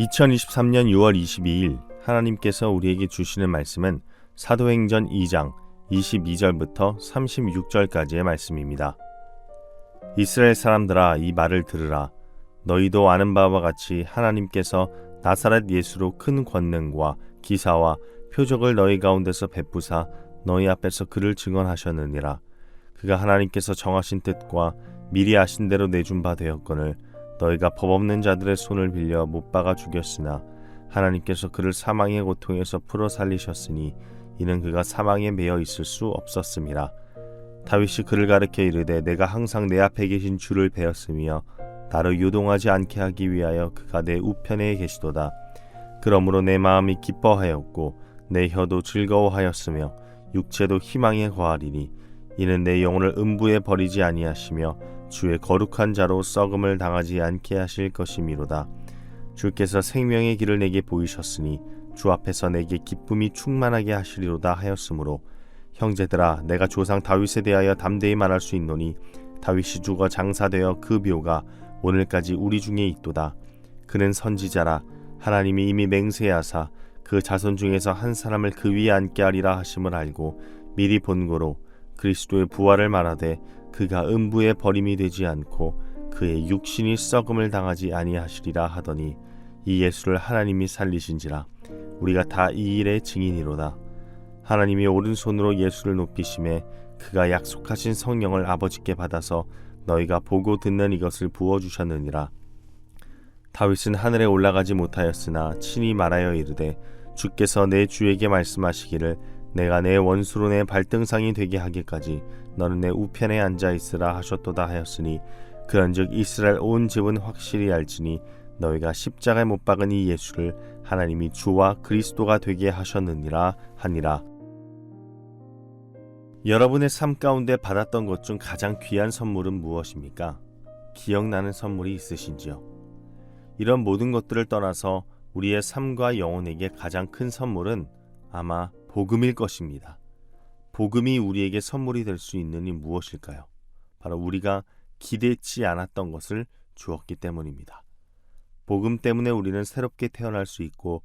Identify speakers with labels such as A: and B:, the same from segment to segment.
A: 2023년 6월 22일 하나님께서 우리에게 주시는 말씀은 사도행전 2장 22절부터 36절까지의 말씀입니다. 이스라엘 사람들아 이 말을 들으라 너희도 아는 바와 같이 하나님께서 나사렛 예수로 큰 권능과 기사와 표적을 너희 가운데서 베푸사 너희 앞에서 그를 증언하셨느니라 그가 하나님께서 정하신 뜻과 미리 아신 대로 내준 바 되었거늘 너희가 법 없는 자들의 손을 빌려 못 박아 죽였으나 하나님께서 그를 사망의 고통에서 풀어 살리셨으니 이는 그가 사망에 매여 있을 수 없었음이라. 다윗이 그를 가르켜 이르되 내가 항상 내 앞에 계신 주를 배웠으며 나를 요동하지 않게 하기 위하여 그가 내 우편에 계시도다. 그러므로 내 마음이 기뻐하였고 내 혀도 즐거워하였으며 육체도 희망에 거하리니 이는 내 영혼을 음부에 버리지 아니하시며 주의 거룩한 자로 썩음을 당하지 않게 하실 것이미로다. 주께서 생명의 길을 내게 보이셨으니 주 앞에서 내게 기쁨이 충만하게 하시리로다 하였으므로 형제들아 내가 조상 다윗에 대하여 담대히 말할 수 있노니 다윗이 죽어 장사되어 그 묘가 오늘까지 우리 중에 있도다. 그는 선지자라 하나님이 이미 맹세하사 그 자손 중에서 한 사람을 그 위에 앉게 하리라 하심을 알고 미리 본고로 그리스도의 부활을 말하되 그가 음부에 버림이 되지 않고 그의 육신이 썩음을 당하지 아니하시리라 하더니 이 예수를 하나님이 살리신지라 우리가 다 이 일의 증인이로다. 하나님이 오른손으로 예수를 높이심에 그가 약속하신 성령을 아버지께 받아서 너희가 보고 듣는 이것을 부어 주셨느니라. 다윗은 하늘에 올라가지 못하였으나 친히 말하여 이르되 주께서 내 주에게 말씀하시기를 내가 내 원수로 내 발등상이 되게 하기까지 너는 내 우편에 앉아 있으라 하셨도다 하였으니 그런즉 이스라엘 온 집은 확실히 알지니 너희가 십자가에 못 박은 이 예수를 하나님이 주와 그리스도가 되게 하셨느니라 하니라 여러분의 삶 가운데 받았던 것 중 가장 귀한 선물은 무엇입니까? 기억나는 선물이 있으신지요? 이런 모든 것들을 떠나서 우리의 삶과 영혼에게 가장 큰 선물은 아마 복음일 것입니다. 복음이 우리에게 선물이 될 수 있는 이 무엇일까요? 바로 우리가 기대치 않았던 것을 주었기 때문입니다. 복음 때문에 우리는 새롭게 태어날 수 있고,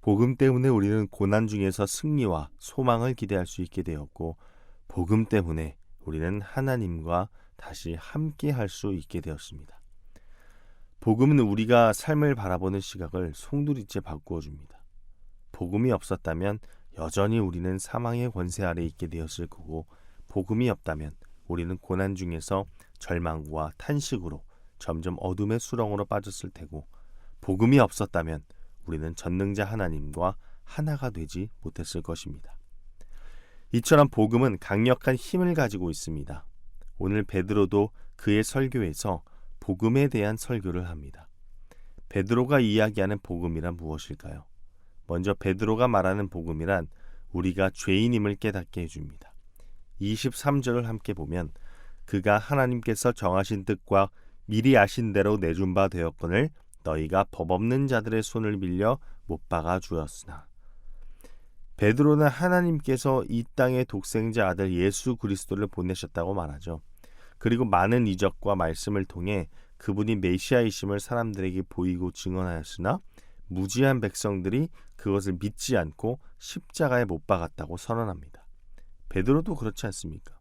A: 복음 때문에 우리는 고난 중에서 승리와 소망을 기대할 수 있게 되었고, 복음 때문에 우리는 하나님과 다시 함께 할 수 있게 되었습니다. 복음은 우리가 삶을 바라보는 시각을 송두리째 바꾸어 줍니다. 복음이 없었다면 여전히 우리는 사망의 권세 아래 있게 되었을 거고 복음이 없다면 우리는 고난 중에서 절망과 탄식으로 점점 어둠의 수렁으로 빠졌을 테고 복음이 없었다면 우리는 전능자 하나님과 하나가 되지 못했을 것입니다. 이처럼 복음은 강력한 힘을 가지고 있습니다. 오늘 베드로도 그의 설교에서 복음에 대한 설교를 합니다. 베드로가 이야기하는 복음이란 무엇일까요? 먼저 베드로가 말하는 복음이란 우리가 죄인임을 깨닫게 해줍니다. 23절을 함께 보면 그가 하나님께서 정하신 뜻과 미리 아신 대로 내준 바 되었거늘 너희가 법 없는 자들의 손을 빌려 못 박아 주었으나 베드로는 하나님께서 이 땅의 독생자 아들 예수 그리스도를 보내셨다고 말하죠. 그리고 많은 이적과 말씀을 통해 그분이 메시아이심을 사람들에게 보이고 증언하였으나 무지한 백성들이 그것을 믿지 않고 십자가에 못 박았다고 선언합니다. 베드로도 그렇지 않습니까?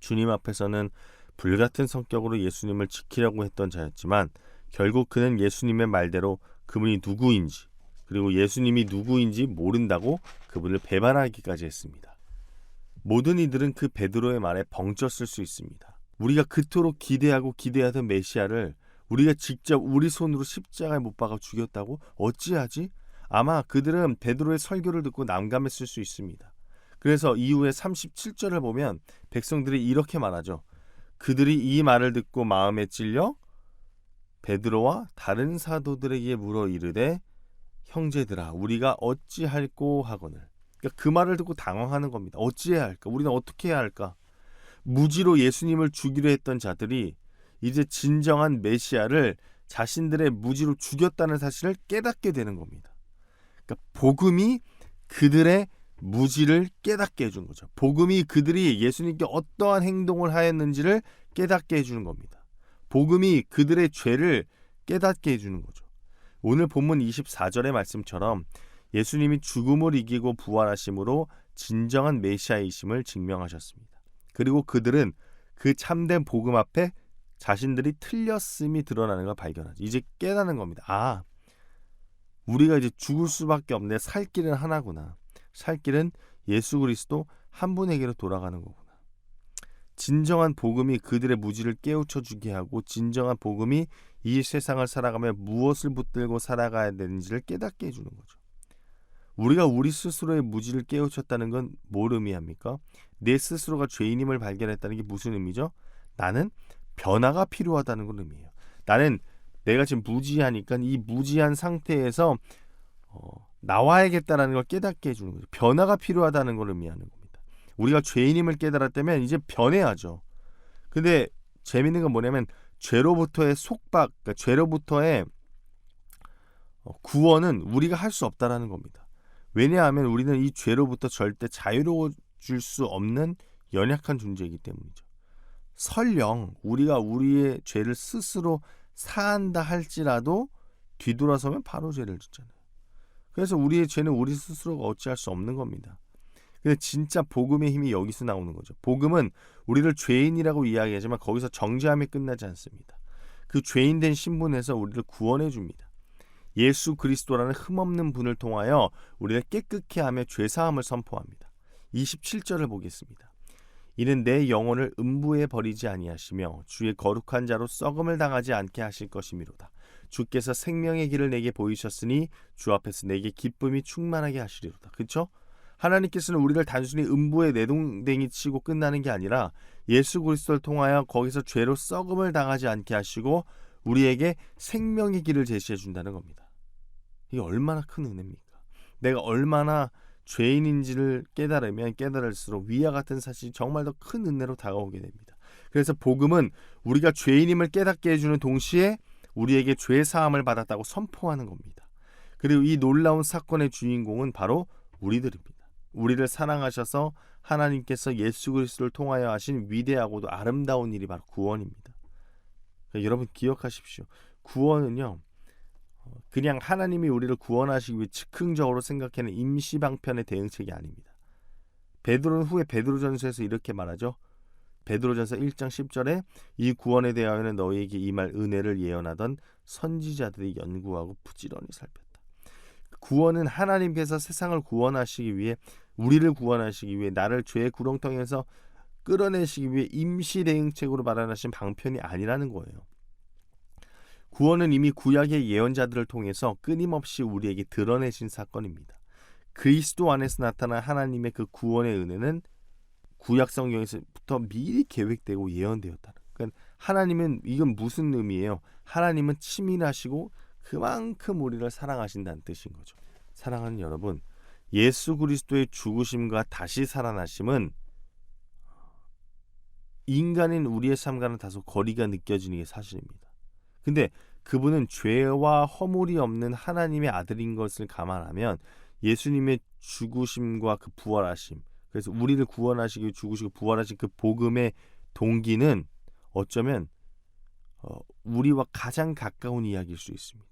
A: 주님 앞에서는 불같은 성격으로 예수님을 지키려고 했던 자였지만 결국 그는 예수님의 말대로 그분이 누구인지 그리고 예수님이 누구인지 모른다고 그분을 배반하기까지 했습니다. 모든 이들은 그 베드로의 말에 벙쪘을 수 있습니다. 우리가 그토록 기대하고 기대하던 메시아를 우리가 직접 우리 손으로 십자가에 못 박아 죽였다고 어찌하지? 아마 그들은 베드로의 설교를 듣고 난감했을 수 있습니다. 그래서 이후에 37절을 보면 백성들이 이렇게 말하죠. 그들이 이 말을 듣고 마음에 찔려 베드로와 다른 사도들에게 물어 이르되 형제들아 우리가 어찌할꼬 하거늘 그러니까 그 말을 듣고 당황하는 겁니다. 어찌해야 할까? 우리는 어떻게 해야 할까? 무지로 예수님을 죽이려 했던 자들이 이제 진정한 메시아를 자신들의 무지로 죽였다는 사실을 깨닫게 되는 겁니다. 그러니까 복음이 그들의 무지를 깨닫게 해주는 거죠. 복음이 그들이 예수님께 어떠한 행동을 하였는지를 깨닫게 해주는 겁니다. 복음이 그들의 죄를 깨닫게 해주는 거죠. 오늘 본문 24절의 말씀처럼 예수님이 죽음을 이기고 부활하심으로 진정한 메시아이심을 증명하셨습니다. 그리고 그들은 그 참된 복음 앞에 자신들이 틀렸음이 드러나는 걸 발견하죠. 이제 깨닫는 겁니다. 아, 우리가 이제 죽을 수밖에 없는데 살 길은 하나구나. 살 길은 예수 그리스도 한 분에게로 돌아가는 거구나. 진정한 복음이 그들의 무지를 깨우쳐 주게 하고 진정한 복음이 이 세상을 살아가며 무엇을 붙들고 살아가야 되는지를 깨닫게 해주는 거죠. 우리가 우리 스스로의 무지를 깨우쳤다는 건 뭘 의미합니까? 내 스스로가 죄인임을 발견했다는 게 무슨 의미죠? 나는 변화가 필요하다는 걸 의미해요. 나는 내가 지금 무지하니까 이 무지한 상태에서 어, 나와야겠다라는 걸 깨닫게 해주는 거죠. 변화가 필요하다는 걸 의미하는 겁니다. 우리가 죄인임을 깨달았다면 이제 변해야죠. 근데 재밌는 건 뭐냐면 죄로부터의 속박, 그러니까 죄로부터의 어, 구원은 우리가 할 수 없다라는 겁니다. 왜냐하면 우리는 이 죄로부터 절대 자유로워질 수 없는 연약한 존재이기 때문이죠. 설령 우리가 우리의 죄를 스스로 사한다 할지라도 뒤돌아서면 바로 죄를 짓잖아요. 그래서 우리의 죄는 우리 스스로가 어찌할 수 없는 겁니다. 근데 진짜 복음의 힘이 여기서 나오는 거죠. 복음은 우리를 죄인이라고 이야기하지만 거기서 정죄함이 끝나지 않습니다. 그 죄인된 신분에서 우리를 구원해 줍니다. 예수 그리스도라는 흠없는 분을 통하여 우리를 깨끗게 하며 죄 사함을 선포합니다. 27절을 보겠습니다. 이는 내 영혼을 음부에 버리지 아니하시며 주의 거룩한 자로 썩음을 당하지 않게 하실 것이미로다. 주께서 생명의 길을 내게 보이셨으니 주 앞에서 내게 기쁨이 충만하게 하시리로다. 그렇죠? 하나님께서는 우리를 단순히 음부에 내동댕이 치고 끝나는 게 아니라 예수 그리스도를 통하여 거기서 죄로 썩음을 당하지 않게 하시고 우리에게 생명의 길을 제시해 준다는 겁니다. 이게 얼마나 큰 은혜입니까? 내가 얼마나 죄인인지를 깨달으면 깨달을수록 위와 같은 사실이 정말 더 큰 은혜로 다가오게 됩니다. 그래서 복음은 우리가 죄인임을 깨닫게 해주는 동시에 우리에게 죄 사함을 받았다고 선포하는 겁니다. 그리고 이 놀라운 사건의 주인공은 바로 우리들입니다. 우리를 사랑하셔서 하나님께서 예수 그리스도를 통하여 하신 위대하고도 아름다운 일이 바로 구원입니다. 여러분 기억하십시오. 구원은요. 어, 그냥 하나님이 우리를 구원하시기 위해 즉흥적으로 생각하는 임시 방편의 대응책이 아닙니다. 베드로는 후에 베드로전서에서 이렇게 말하죠. 베드로전서 1장 10절에 이 구원에 대하여는 너희에게 이 말 은혜를 예언하던 선지자들이 연구하고 부지런히 살폈다. 구원은 하나님께서 세상을 구원하시기 위해 우리를 구원하시기 위해 나를 죄의 구렁텅이에서 끌어내시기 위해 임시 대응책으로 마련하신 방편이 아니라는 거예요. 구원은 이미 구약의 예언자들을 통해서 끊임없이 우리에게 드러내신 사건입니다. 그리스도 안에서 나타난 하나님의 그 구원의 은혜는 구약 성경에서부터 미리 계획되고 예언되었다는. 그러니까 하나님은 이건 무슨 의미예요? 하나님은 치밀하시고 그만큼 우리를 사랑하신다는 뜻인 거죠. 사랑하는 여러분, 예수 그리스도의 죽으심과 다시 살아나심은 인간인 우리의 삶과는 다소 거리가 느껴지는 게 사실입니다. 근데 그분은 죄와 허물이 없는 하나님의 아들인 것을 감안하면 예수님의 죽으심과 그 부활하심, 그래서 우리를 구원하시기 죽으시고 부활하신 그 복음의 동기는 어쩌면 어, 우리와 가장 가까운 이야기일 수 있습니다.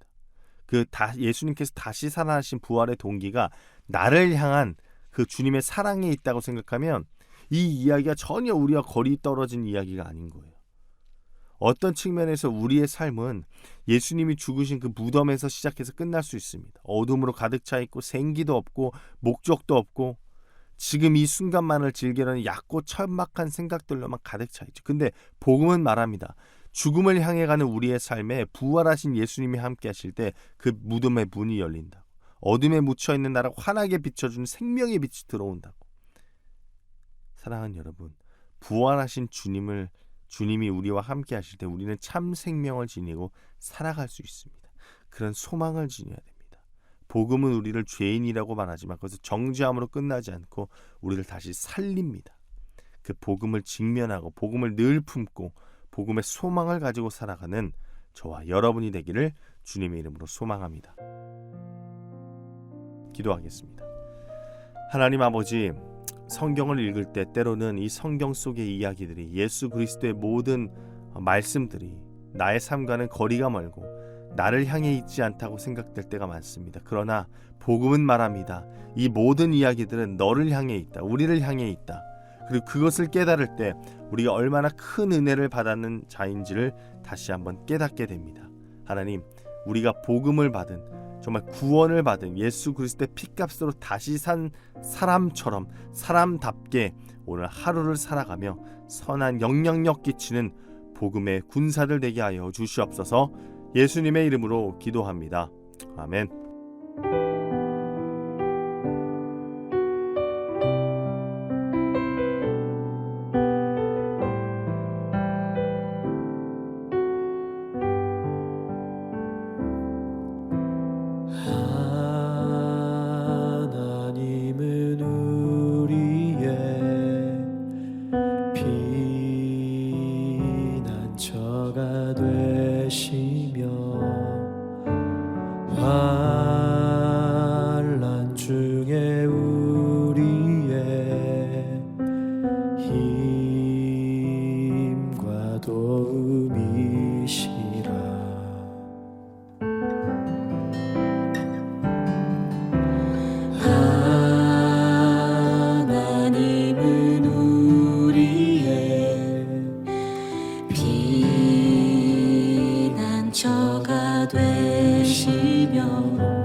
A: 그 다, 예수님께서 다시 살아나신 부활의 동기가 나를 향한 그 주님의 사랑에 있다고 생각하면 이 이야기가 전혀 우리와 거리 떨어진 이야기가 아닌 거예요. 어떤 측면에서 우리의 삶은 예수님이 죽으신 그 무덤에서 시작해서 끝날 수 있습니다. 어둠으로 가득 차 있고 생기도 없고 목적도 없고 지금 이 순간만을 즐기려는 얕고 천막한 생각들로만 가득 차 있죠. 근데 복음은 말합니다. 죽음을 향해 가는 우리의 삶에 부활하신 예수님이 함께 하실 때 그 무덤의 문이 열린다. 어둠에 묻혀 있는 나를 환하게 비춰주는 생명의 빛이 들어온다고. 사랑하는 여러분, 부활하신 주님을 주님이 우리와 함께 하실 때 우리는 참 생명을 지니고 살아갈 수 있습니다. 그런 소망을 지녀야 됩니다. 복음은 우리를 죄인이라고 말하지만 그것을 정죄함으로 끝나지 않고 우리를 다시 살립니다. 그 복음을 직면하고 복음을 늘 품고 복음의 소망을 가지고 살아가는 저와 여러분이 되기를 주님의 이름으로 소망합니다. 기도하겠습니다. 하나님 아버지, 성경을 읽을 때 때로는 이 성경 속의 이야기들이 예수 그리스도의 모든 말씀들이 나의 삶과는 거리가 멀고 나를 향해 있지 않다고 생각될 때가 많습니다. 그러나 복음은 말합니다. 이 모든 이야기들은 너를 향해 있다. 우리를 향해 있다. 그리고 그것을 깨달을 때 우리가 얼마나 큰 은혜를 받았는 자인지를 다시 한번 깨닫게 됩니다. 하나님, 우리가 복음을 받은 정말 구원을 받은 예수 그리스도의 피값으로 다시 산 사람처럼 사람답게 오늘 하루를 살아가며 선한 영향력 끼치는 복음의 군사들 되게 하여 주시옵소서. 예수님의 이름으로 기도합니다. 아멘.
B: 되시